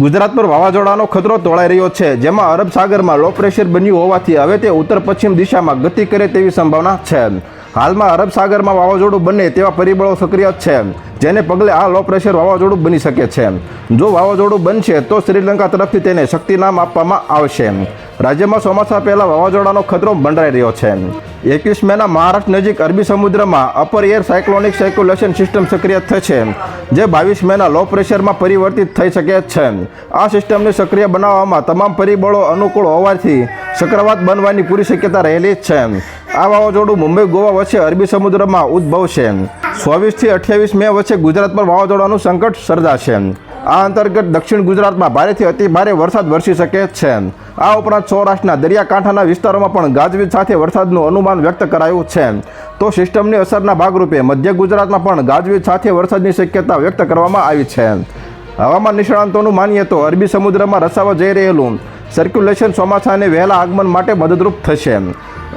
ગુજરાત પર વાવાઝોડાનો ખતરો તોળાઈ રહ્યો છે. જેમાં અરબ સાગરમાં લો પ્રેશર બન્યું હોવાથી હવે તે ઉત્તર પશ્ચિમ દિશામાં ગતિ કરે તેવી સંભાવના છે. હાલમાં અરબ સાગરમાં વાવાઝોડું બને તેવા પરિબળો સક્રિય છે. જેને પગલે આ લો પ્રેશર વાવાઝોડું બની શકે છે. જો વાવાઝોડું બનશે, તો શ્રીલંકા તરફથી તેને શક્તિ નામ આપવામાં આવશે. રાજ્યમાં ચોમાસા પહેલાં વાવાઝોડાનો ખતરો મંડરાઈ રહ્યો છે. એકવીસ મેના મહારાષ્ટ્ર નજીક અરબી સમુદ્રમાં upper air cyclonic circulation system સક્રિય થશે, જે બાવીસ મેના લો પ્રેશરમાં પરિવર્તિત થઈ શકે છે. આ સિસ્ટમને સક્રિય બનાવવામાં તમામ પરિબળો અનુકૂળ હોવાથી ચક્રવાત બનવાની પૂરી શક્યતા રહેલી જ છે. આ વાવાઝોડું મુંબઈ, ગોવા વચ્ચે અરબી સમુદ્રમાં ઉદ્ભવશે. ચોવીસથી અઠ્યાવીસ મે વચ્ચે ગુજરાત પર વાવાઝોડાનું સંકટ સર્જાશે. આ અંતર્ગત દક્ષિણ ગુજરાતમાં ભારેથી અતિ ભારે વરસાદ વરસી શકે છે. આ ઉપરાંત સૌરાષ્ટ્રના દરિયાકાંઠાના વિસ્તારોમાં પણ ગાજવીજ સાથે વરસાદનું અનુમાન વ્યક્ત કરાયું છે. તો સિસ્ટમની અસરના ભાગરૂપે મધ્ય ગુજરાતમાં પણ ગાજવીજ સાથે વરસાદની શક્યતા વ્યક્ત કરવામાં આવી છે. હવામાન નિષ્ણાંતોનું માનીએ તો અરબી સમુદ્રમાં રસાવા જઈ રહેલું સર્ક્યુલેશન ચોમાસાને વહેલા આગમન માટે મદદરૂપ થશે.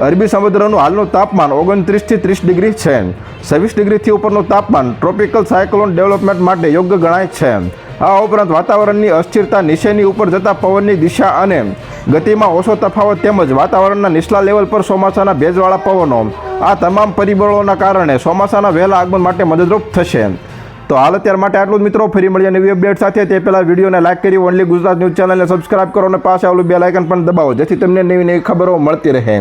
અરબી સમુદ્રનું હાલનું તાપમાન ઓગણત્રીસથી ત્રીસ ડિગ્રી છે. છવ્વીસ ડિગ્રીથી ઉપરનું તાપમાન ટ્રોપિકલ સાયક્લોન ડેવલપમેન્ટ માટે યોગ્ય ગણાય છે. આ ઉપરાંત વાતાવરણની અસ્થિરતા નીચેની ઉપર જતા પવનની દિશા અને ગતિમાં ઓછો તફાવત તેમજ વાતાવરણના નીચલા લેવલ પર ચોમાસાના ભેજવાળા પવનો, આ તમામ પરિબળોના કારણે ચોમાસાના વહેલા આગમન માટે મદદરૂપ થશે. તો હાલ અત્યાર માટે આટલું જ મિત્રો. ફરી મળીએ નવી અપડેટ સાથે. તે પહેલાં વિડીયોને લાઇક કરી ઓનલી ગુજરાત ન્યૂઝ ચેનલને સબસ્ક્રાઇબ કરો અને પાસે આવેલું બે લાઇકન પણ દબાવો, જેથી તમને નવી નવી ખબરો મળતી રહે.